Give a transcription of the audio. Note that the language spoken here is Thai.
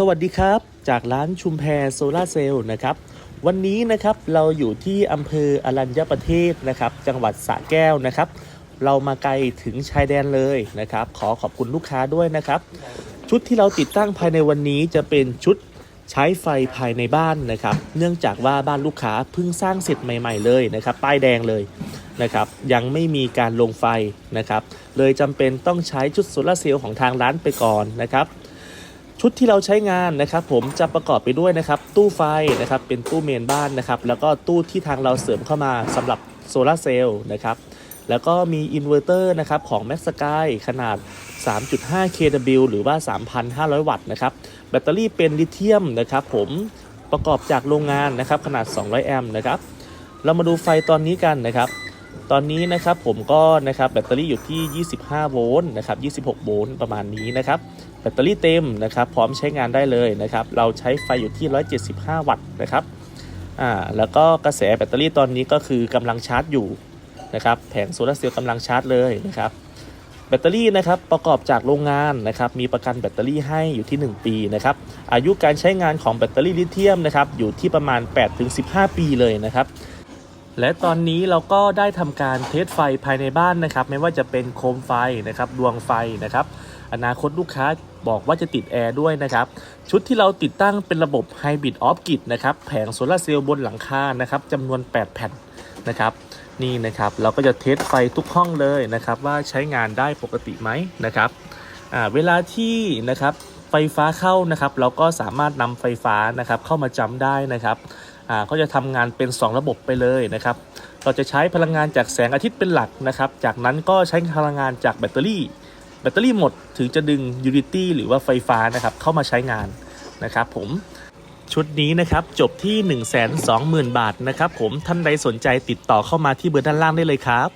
สวัสดีครับ จากร้านชุมแพโซลาเซลล์นะครับ วันนี้นะครับเราอยู่ที่อำเภออรัญญประเทศนะครับ จังหวัดสระแก้วนะครับ เรามาไกลถึงชายแดนเลยนะครับ ขอขอบคุณลูกค้าด้วยนะครับ ชุดที่เราติดตั้งภายในวันนี้จะเป็นชุดใช้ไฟภายในบ้านนะครับ เนื่องจากว่าบ้านลูกค้าเพิ่งสร้างเสร็จใหม่ ๆ เลยนะครับ ป้ายแดงเลยนะครับ ยังไม่มีการลงไฟนะครับ เลยจำเป็นต้องใช้ชุดโซลาเซลล์ของทางร้านไปก่อนนะครับ ชุดที่เราใช้งานนะครับผมจะประกอบไปด้วยนะครับตู้ไฟนะครับเป็นตู้เมนบ้านนะครับแล้วก็ตู้ที่ทางเราเสริมเข้ามาสำหรับโซลาร์เซลล์นะครับแล้วก็มีอินเวอร์เตอร์นะครับของ m a x s k y ขนาด 3.5 kW หรือว่า 3,500 วัตต์นะครับแบตเตอรี่เป็นลิเธียมนะครับผมประกอบจากโรงงานนะครับขนาด 200 แอมป์นะครับเรามาดูไฟตอนนี้กันนะครับ ตอนนี้นะครับผมก็นะครับแบตเตอรี่อยู่ที่ 25 โวลต์นะครับ 26 โวลต์ประมาณนี้นะครับแบตเตอรี่เต็มนะครับ พร้อมใช้งานได้เลยนะครับ เราใช้ไฟอยู่ที่ 175 วัตต์นะครับอ่าแล้วก็กระแสแบตเตอรี่ตอนนี้ก็คือกำลังชาร์จอยู่นะครับ แผงโซลาร์เซลล์กำลังชาร์จเลยนะครับแบตเตอรี่นะครับประกอบจากโรงงานนะครับมีประกันแบตเตอรี่ให้อยู่ที่ 1 ปีนะครับอายุการใช้งานของแบตเตอรี่ลิเธียมนะครับอยู่ที่ประมาณ 8-15 ปีเลยนะครับ และตอนนี้เราก็ได้ทำการเทสไฟภายในบ้านนะครับ ไม่ว่าจะเป็นโคมไฟนะครับดวงไฟนะครับ อนาคตลูกค้าบอกว่าจะติดแอร์ด้วยนะครับ ชุดที่เราติดตั้งเป็นระบบ Hybrid Off Grid นะครับแผงโซลาร์เซลล์บนหลังคานะครับจำนวน 8 แผ่นนะครับ นี่นะครับเราก็จะเทสไฟทุกห้องเลยนะครับ ว่าใช้งานได้ปกติไหมนะครับเวลาที่นะครับไฟฟ้าเข้านะครับ เราก็สามารถนำไฟฟ้านะครับเข้ามาจำได้นะครับ เขาจะทำงานเป็น 2 ระบบไปเลยนะครับ เราจะใช้พลังงานจากแสงอาทิตย์เป็นหลักนะครับ จากนั้นก็ใช้พลังงานจากแบตเตอรี่ แบตเตอรี่หมดถึงจะดึงยูนิตี้หรือว่าไฟฟ้านะครับเข้ามาใช้งานนะครับผมชุดนี้นะครับจบที่ 1 2 0 0 0 0 บาทนะครับผมท่านใดสนใจติดต่อเข้ามาที่เบอร์ด้านล่างได้เลยครับ